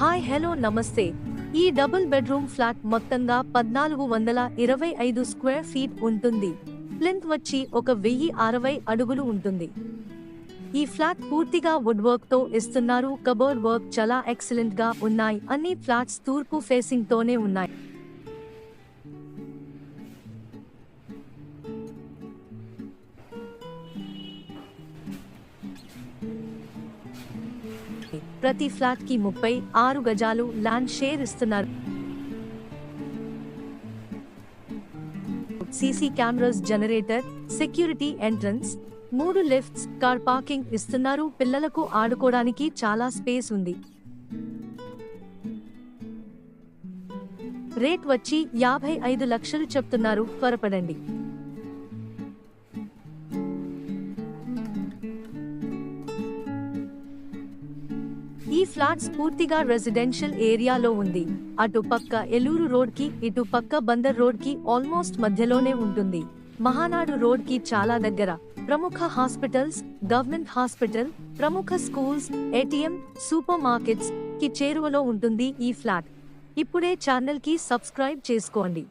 Hi hello నమస్తే. ఈ double bedroom flat మొత్తంగా పద్నాలుగు వందల ఇరవై ఐదు స్క్వేర్ ఫీట్ ఉంటుంది. ప్లింత్ వచ్చి ఒక వెయ్యి అరవై అడుగులు ఉంటుంది. ఈ ఫ్లాట్ పూర్తిగా వుడ్ వర్క్తో ఇస్తున్నారు. కబోర్డ్ వర్క్ చాలా ఎక్సలెంట్గా ఉన్నాయి. అన్ని ఫ్లాట్స్ తూర్పు ఫేసింగ్ తోనే ఉన్నాయి. ప్రతి ఫ్లాట్కి ముప్పై ఆరు గజాలు ల్యాండ్ షేర్ ఇస్తున్నారు. CC cameras generator security entrance మూడు లిఫ్ట్స్ కార్ పార్కింగ్ ఇస్తున్నారు. పిల్లలకు ఆడుకోవడానికి చాలా స్పేస్ ఉంది. రేట్ వచ్చి యాభై ఐదు లక్షలు చెప్తున్నారు. త్వరపడండి. ఈ ఫ్లాట్స్ పూర్తిగా రెసిడెన్షియల్ ఏరియాలో ఉంది. అటు పక్క ఎలూరు రోడ్కి ఇటు పక్క బందర్ రోడ్కి ఆల్మోస్ట్ మధ్యలోనే ఉంటుంది. మహానాడు రోడ్కి చాలా దగ్గర. ప్రముఖ హాస్పిటల్స్ గవర్నమెంట్ హాస్పిటల్ ప్రముఖ స్కూల్స్ ఏటీఎం సూపర్ మార్కెట్స్కి చేరువలో ఉంటుంది ఈ ఫ్లాట్. ఇప్పుడే ఛానల్కి సబ్స్క్రైబ్ చేసుకోండి.